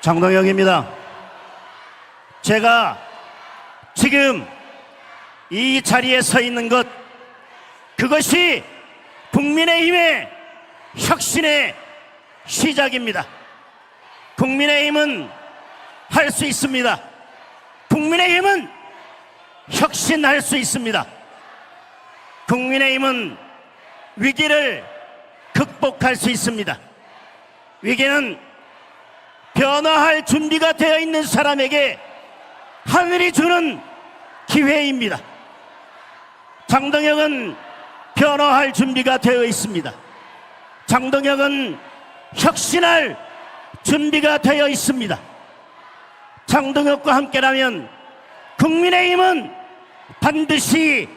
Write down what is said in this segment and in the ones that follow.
장동영입니다. 제가 지금 이 자리에 서 있는 것, 그것이 국민의힘의 혁신의 시작입니다. 국민의힘은 할 수 있습니다. 국민의힘은 혁신할 수 있습니다. 국민의힘은 위기를 극복할 수 있습니다. 위기는 변화할 준비가 되어 있는 사람에게 하늘이 주는 기회입니다. 장동혁은 변화할 준비가 되어 있습니다. 장동혁은 혁신할 준비가 되어 있습니다. 장동혁과 함께라면 국민의힘은 반드시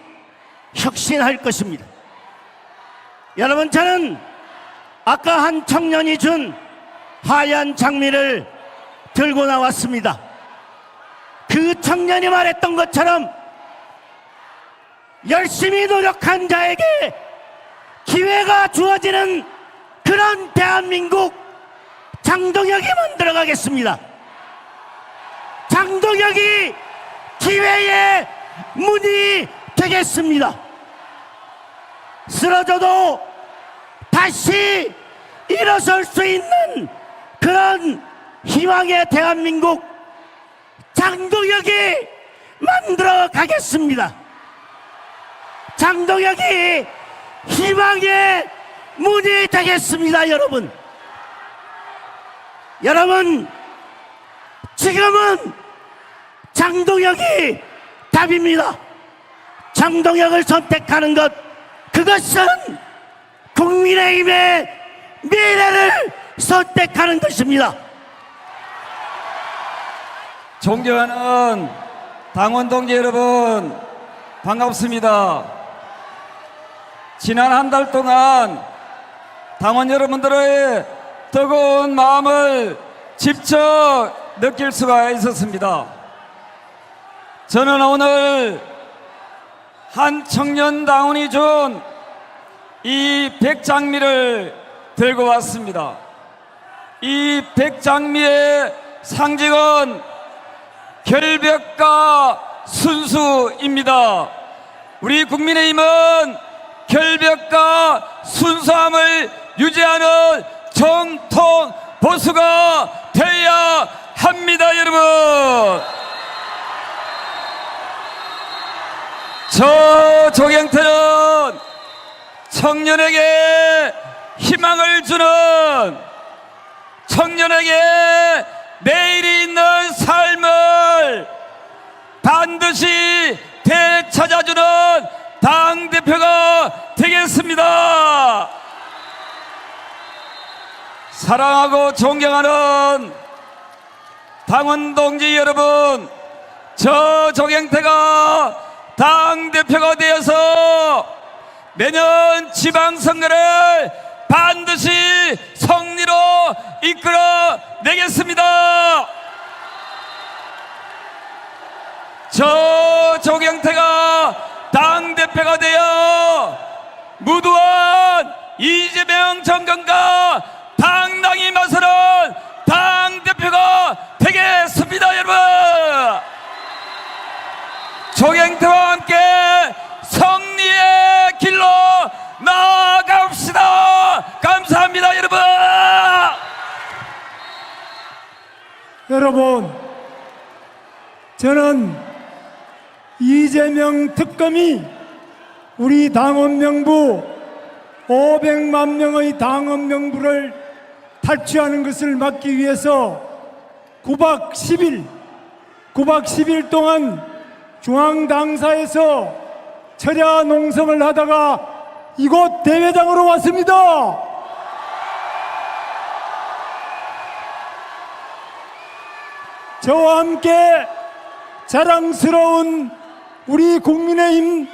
혁신할 것입니다. 여러분 저는 아까 한 청년이 준 하얀 장미를 들고 나왔습니다. 그 청년이 말했던 것처럼 열심히 노력한 자에게 기회가 주어지는 그런 대한민국 장동혁이 만들어가겠습니다. 장동혁이 기회의 문이 되겠습니다. 쓰러져도 다시 일어설 수 있는 그런 희망의 대한민국 장동혁이 만들어 가겠습니다. 장동혁이 희망의 문이 되겠습니다, 여러분. 여러분, 지금은 장동혁이 답입니다. 장동혁을 선택하는 것, 그것은 국민의힘의 미래를 선택하는 것입니다. 존경하는 당원 동지 여러분 반갑습니다. 지난 한 달 동안 당원 여러분들의 뜨거운 마음을 직접 느낄 수가 있었습니다. 저는 오늘 한 청년 당원이 준 이 백장미를 들고 왔습니다. 이 백장미의 상징은 결벽과 순수입니다. 우리 국민의힘은 결벽과 순수함을 유지하는 정통 보수가 되어야 합니다, 여러분. 저 조경태는 청년에게 희망을 주는 청년에게 내일이 있는 삶을 반드시 되찾아주는 당대표가 되겠습니다. 사랑하고 존경하는 당원 동지 여러분, 저 조경태가 당대표가 되어서 내년 지방선거를 반드시 승리로 이끌어 내겠습니다. 저 조경태가 당대표가 되어 무도한 이재명 정권과 당당히 맞서는 당대표가 되겠습니다, 여러분! 조경태와 함께 승리의 길로 나아갑시다! 감사합니다, 여러분! 여러분, 저는 이재명 특검이 우리 당원 명부 500만 명의 당원 명부를 탈취하는 것을 막기 위해서 9박 10일, 9박 10일 동안 중앙당사에서 철야 농성을 하다가 이곳 대회장으로 왔습니다. 저와 함께 자랑스러운 우리 국민의힘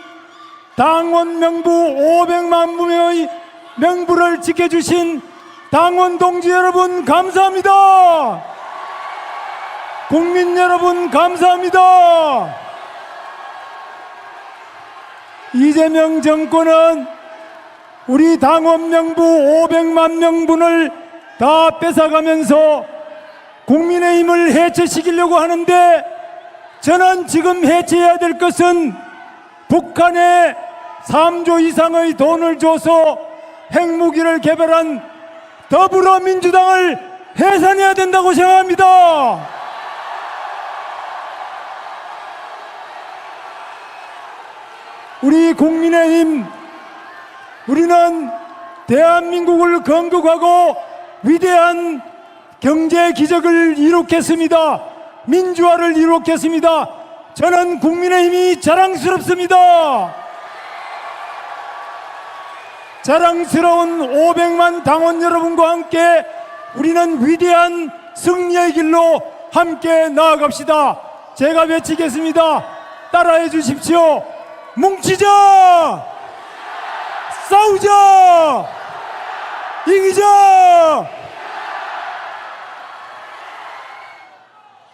당원 명부 500만 명의 명부를 지켜주신 당원 동지 여러분 감사합니다. 국민 여러분 감사합니다. 이재명 정권은 우리 당원 명부 500만 명분을 다 뺏어가면서 국민의힘을 해체시키려고 하는데 저는 지금 해체해야 될 것은 북한에 3조 이상의 돈을 줘서 핵무기를 개발한 더불어민주당을 해산해야 된다고 생각합니다. 우리 국민의힘 우리는 대한민국을 건국하고 위대한 경제 기적을 이룩했습니다. 민주화를 이룩했습니다. 저는 국민의힘이 자랑스럽습니다. 자랑스러운 500만 당원 여러분과 함께 우리는 위대한 승리의 길로 함께 나아갑시다. 제가 외치겠습니다. 따라해 주십시오. 뭉치자! 싸우자! 이기자!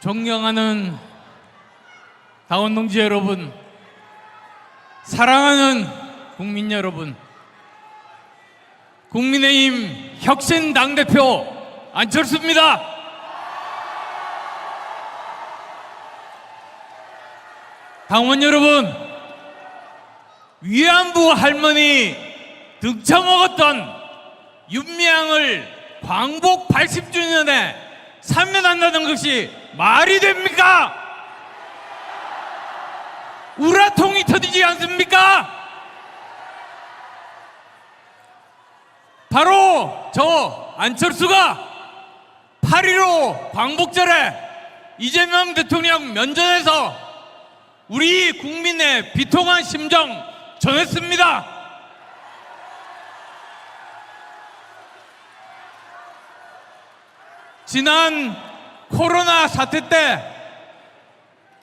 존경하는 당원 동지 여러분, 사랑하는 국민 여러분, 국민의힘 혁신 당대표 안철수입니다. 당원 여러분, 위안부 할머니 등쳐먹었던 윤미향을 광복 80주년에 사면한다는 것이 말이 됩니까? 우라통이 터지지 않습니까? 바로 저 안철수가 8.15 광복절에 이재명 대통령 면전에서 우리 국민의 비통한 심정 전했습니다. 지난 코로나 사태 때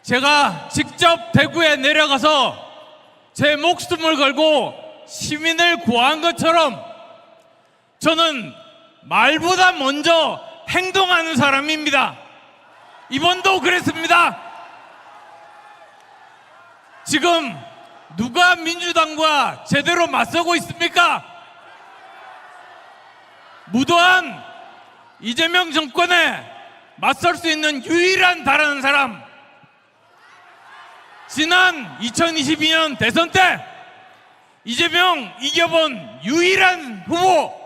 제가 직접 대구에 내려가서 제 목숨을 걸고 시민을 구한 것처럼 저는 말보다 먼저 행동하는 사람입니다. 이번도 그랬습니다. 지금 누가 민주당과 제대로 맞서고 있습니까? 무도한 이재명 정권에 맞설 수 있는 유일한 다른 사람. 지난 2022년 대선 때 이재명 이겨본 유일한 후보.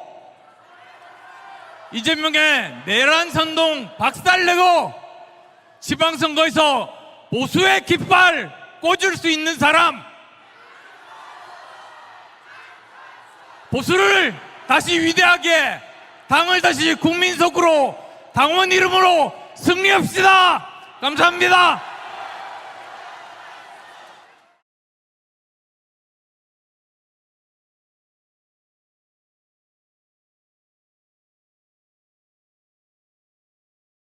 이재명의 내란 선동 박살내고 지방선거에서 보수의 깃발 꽂을 수 있는 사람. 보수를 다시 위대하게 당을 다시 국민 속으로 당원 이름으로 승리합시다. 감사합니다.